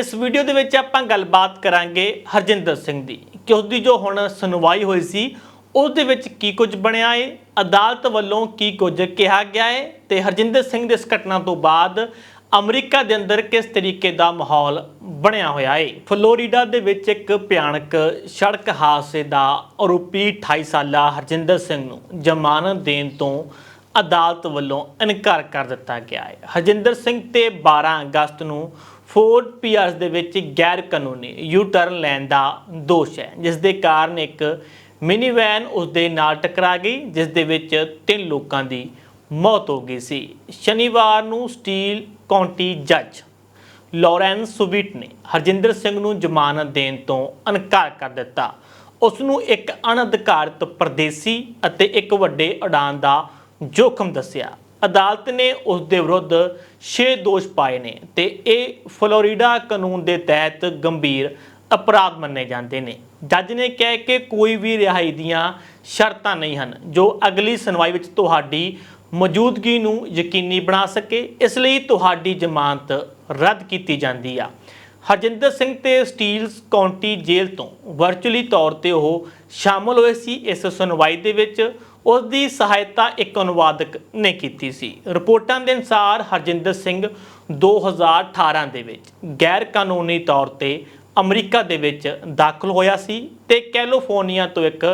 ਇਸ ਵੀਡੀਓ ਦੇ ਵਿੱਚ ਆਪਾਂ ਗੱਲਬਾਤ ਕਰਾਂਗੇ ਹਰਜਿੰਦਰ ਸਿੰਘ ਦੀ ਕਿ ਉਸ ਦੀ ਜੋ ਹੁਣ ਸੁਣਵਾਈ ਹੋਈ ਸੀ ਉਸ ਦੇ ਵਿੱਚ ਕੀ ਕੁਝ ਬਣਿਆ ਏ, ਅਦਾਲਤ ਵੱਲੋਂ ਕੀ ਕੁਝ ਕਿਹਾ ਗਿਆ ਏ ਤੇ ਹਰਜਿੰਦਰ ਸਿੰਘ ਦੇ ਇਸ ਘਟਨਾ ਤੋਂ ਬਾਅਦ ਅਮਰੀਕਾ ਦੇ ਅੰਦਰ ਕਿਸ ਤਰੀਕੇ ਦਾ ਮਾਹੌਲ ਬਣਿਆ ਹੋਇਆ ਏ? ਫਲੋਰੀਡਾ ਦੇ ਵਿੱਚ ਇੱਕ ਭਿਆਨਕ ਸੜਕ ਹਾਦਸੇ ਦਾ ਆਰੋਪੀ 28 ਸਾਲਾ ਹਰਜਿੰਦਰ ਸਿੰਘ ਨੂੰ ਜ਼ਮਾਨਤ ਦੇਣ ਤੋਂ ਅਦਾਲਤ ਵੱਲੋਂ ਇਨਕਾਰ ਕਰ ਦਿੱਤਾ ਗਿਆ ਹੈ ਹਰਜਿੰਦਰ ਸਿੰਘ ਤੇ 12 ਅਗਸਤ ਨੂੰ ਫੋਰਡ ਪੀਅਰਸ ਦੇ ਵਿੱਚ ਗੈਰ ਕਾਨੂੰਨੀ ਯੂ ਟਰਨ ਲੈਣ ਦਾ ਦੋਸ਼ ਹੈ ਜਿਸ ਦੇ ਕਾਰਨ ਇੱਕ ਮਿਨੀ ਵੈਨ ਉਸ ਦੇ ਨਾਲ ਟਕਰਾ ਗਈ ਜਿਸ ਦੇ ਵਿੱਚ ਤਿੰਨ ਲੋਕਾਂ ਦੀ ਮੌਤ ਹੋ ਗਈ ਸੀ। ਸ਼ਨੀਵਾਰ ਨੂੰ ਸਟੀਲ ਕਾਉਂਟੀ ਜੱਜ ਲਾਰੈਂਸ ਸੁਬਿਟ ਨੇ ਹਰਜਿੰਦਰ ਸਿੰਘ ਨੂੰ ਜ਼ਮਾਨਤ ਦੇਣ ਤੋਂ ਇਨਕਾਰ ਕਰ ਦਿੱਤਾ। ਉਸ ਨੂੰ ਇੱਕ ਅਣਅਧਿਕਾਰਤ ਪਰਦੇਸੀ ਅਤੇ ਇੱਕ ਵੱਡੇ ਉਡਾਨ ਦਾ ਜੋਖਮ ਦੱਸਿਆ। ਅਦਾਲਤ ਨੇ ਉਸ ਦੇ ਵਿਰੁੱਧ 6 ਦੋਸ਼ ਪਾਏ ਨੇ ਤੇ ਇਹ ਫਲੋਰੀਡਾ ਕਾਨੂੰਨ ਦੇ ਤਹਿਤ ਗੰਭੀਰ ਅਪਰਾਧ ਮੰਨੇ ਜਾਂਦੇ ਨੇ। ਜੱਜ ਨੇ ਕਿਹਾ ਕਿ ਕੋਈ ਵੀ ਰਿਹਾਈ ਦੀਆਂ ਸ਼ਰਤਾਂ ਨਹੀਂ ਹਨ, ਜੋ ਅਗਲੀ ਸੁਣਵਾਈ ਵਿੱਚ ਤੁਹਾਡੀ ਮੌਜੂਦਗੀ ਨੂੰ ਯਕੀਨੀ ਬਣਾ ਸਕੇ। ਇਸ ਲਈ ਤੁਹਾਡੀ ਜ਼ਮਾਨਤ ਰੱਦ ਕੀਤੀ ਜਾਂਦੀ ਆ। ਹਰਜਿੰਦਰ ਸਿੰਘ ਤੇ ਸਟੀਲਸ ਕਾਉਂਟੀ ਜੇਲ੍ਹ ਤੋਂ ਵਰਚੁਅਲੀ ਤੌਰ ਤੇ ਉਹ ਸ਼ਾਮਲ ਹੋਏ ਸੀ। ਇਸ ਸੁਣਵਾਈ ਦੇ ਵਿੱਚ ਉਸ ਦੀ ਸਹਾਇਤਾ ਇੱਕ ਅਨੁਵਾਦਕ ਨੇ ਕੀਤੀ ਸੀ। ਰਿਪੋਰਟਾਂ ਦੇ ਅਨੁਸਾਰ ਹਰਜਿੰਦਰ ਸਿੰਘ 2018 ਦੇ ਵਿੱਚ ਗੈਰ ਕਾਨੂੰਨੀ ਤੌਰ ਤੇ ਅਮਰੀਕਾ ਦੇ ਵਿੱਚ ਦਾਖਲ ਹੋਇਆ ਸੀ ਤੇ ਕੈਲੀਫੋਰਨੀਆ ਤੋਂ ਇੱਕ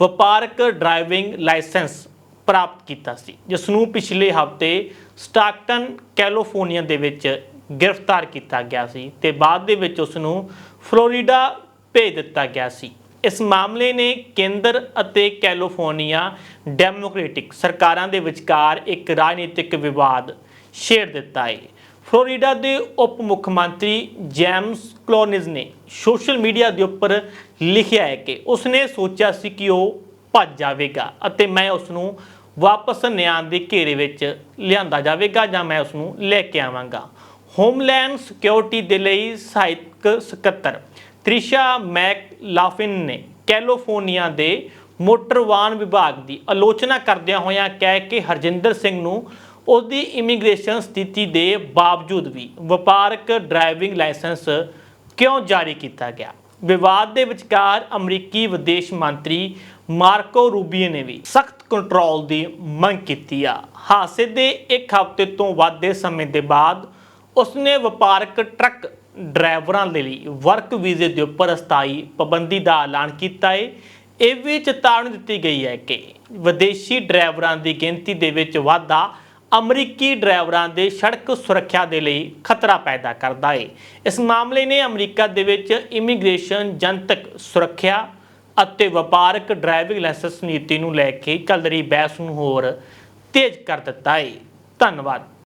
ਵਪਾਰਕ ਡਰਾਈਵਿੰਗ ਲਾਇਸੈਂਸ ਪ੍ਰਾਪਤ ਕੀਤਾ ਸੀ, ਜਿਸ ਨੂੰ ਪਿਛਲੇ ਹਫ਼ਤੇ ਸਟਾਕਟਨ, ਕੈਲੀਫੋਰਨੀਆ ਦੇ ਵਿੱਚ ਗ੍ਰਿਫਤਾਰ ਕੀਤਾ ਗਿਆ ਸੀ ਤੇ ਬਾਅਦ ਦੇ ਵਿੱਚ ਉਸ ਨੂੰ ਫਲੋਰੀਡਾ ਭੇਜ ਦਿੱਤਾ ਗਿਆ ਸੀ। ਇਸ ਮਾਮਲੇ ਨੇ ਕੇਂਦਰ ਅਤੇ ਕੈਲੀਫੋਰਨੀਆ ਡੈਮੋਕ੍ਰੈਟਿਕ ਸਰਕਾਰਾਂ ਦੇ ਵਿਚਕਾਰ ਇੱਕ ਰਾਜਨੀਤਿਕ ਵਿਵਾਦ ਛੇੜ ਦਿੱਤਾ ਹੈ ਫਲੋਰੀਡਾ ਦੇ ਉਪ ਮੁੱਖ ਮੰਤਰੀ ਜੇਮਸ ਕਲੋਨਿਜ਼ ਨੇ ਸੋਸ਼ਲ ਮੀਡੀਆ ਦੇ ਉੱਪਰ ਲਿਖਿਆ ਹੈ ਕਿ ਉਸਨੇ ਸੋਚਿਆ ਸੀ ਕਿ ਉਹ ਭੱਜ ਜਾਵੇਗਾ ਅਤੇ ਮੈਂ ਉਸ ਨੂੰ ਵਾਪਸ ਨਿਆਂ ਦੇ ਘੇਰੇ ਵਿੱਚ ਲਿਆਂਦਾ ਜਾਵੇਗਾ ਜਾਂ ਮੈਂ ਉਸ ਨੂੰ ਲੈ ਕੇ ਆਵਾਂਗਾ। ਹੋਮਲੈਂਡ ਸਿਕਿਉਰਿਟੀ ਦੇ ਲਈ ਸਹਾਇਕ ਸਕੱਤਰ ਤ੍ਰਿਸ਼ਾ ਮੈਕ ਲਾਫਿਨ ਨੇ ਕੈਲੀਫੋਰਨੀਆ ਦੇ ਮੋਟਰ ਵਾਹਨ ਵਿਭਾਗ ਦੀ ਆਲੋਚਨਾ ਕਰਦਿਆਂ ਹੋਇਆਂ ਕਹਿ ਕਿ ਹਰਜਿੰਦਰ ਸਿੰਘ ਨੂੰ ਉਹਦੀ ਇਮੀਗ੍ਰੇਸ਼ਨ ਸਥਿਤੀ ਦੇ ਬਾਵਜੂਦ ਵੀ ਵਪਾਰਕ ਡਰਾਈਵਿੰਗ ਲਾਇਸੈਂਸ ਕਿਉਂ ਜਾਰੀ ਕੀਤਾ ਗਿਆ? ਵਿਵਾਦ ਦੇ ਵਿਚਕਾਰ ਅਮਰੀਕੀ ਵਿਦੇਸ਼ ਮੰਤਰੀ ਮਾਰਕੋ ਰੂਬੀਏ ਨੇ ਵੀ ਸਖਤ ਕੰਟਰੋਲ ਦੀ ਮੰਗ ਕੀਤੀ ਆ। ਹਾਦਸੇ ਦੇ ਇੱਕ ਹਫ਼ਤੇ ਤੋਂ ਵੱਧ ਦੇ ਸਮੇਂ ਦੇ ਬਾਅਦ ਉਸਨੇ ਵਪਾਰਕ ਟਰੱਕ ਡਰਾਈਵਰਾਂ ਦੇ ਲਈ ਵਰਕ ਵੀਜ਼ੇ ਦੇ ਉੱਪਰ ਸਥਾਈ ਪਾਬੰਦੀ ਦਾ ਐਲਾਨ ਕੀਤਾ ਹੈ ਇਹ ਵੀ ਚੇਤਾਵਨੀ ਦਿੱਤੀ ਗਈ ਹੈ ਕਿ ਵਿਦੇਸ਼ੀ ਡਰਾਈਵਰਾਂ ਦੀ ਗਿਣਤੀ ਦੇ ਵਿੱਚ ਵਾਧਾ ਅਮਰੀਕੀ ਡਰਾਈਵਰਾਂ ਦੇ ਸੜਕ ਸੁਰੱਖਿਆ ਦੇ ਲਈ ਖਤਰਾ ਪੈਦਾ ਕਰਦਾ ਹੈ ਇਸ ਮਾਮਲੇ ਨੇ ਅਮਰੀਕਾ ਦੇ ਵਿੱਚ ਇਮੀਗ੍ਰੇਸ਼ਨ, ਜਨਤਕ ਸੁਰੱਖਿਆ ਅਤੇ ਵਪਾਰਕ ਡਰਾਈਵਿੰਗ ਲਾਇਸੈਂਸ ਨੀਤੀ ਨੂੰ ਲੈ ਕੇ ਚੱਲ ਰਹੀ ਬਹਿਸ ਨੂੰ ਹੋਰ ਤੇਜ਼ ਕਰ ਦਿੱਤਾ ਹੈ ਧੰਨਵਾਦ।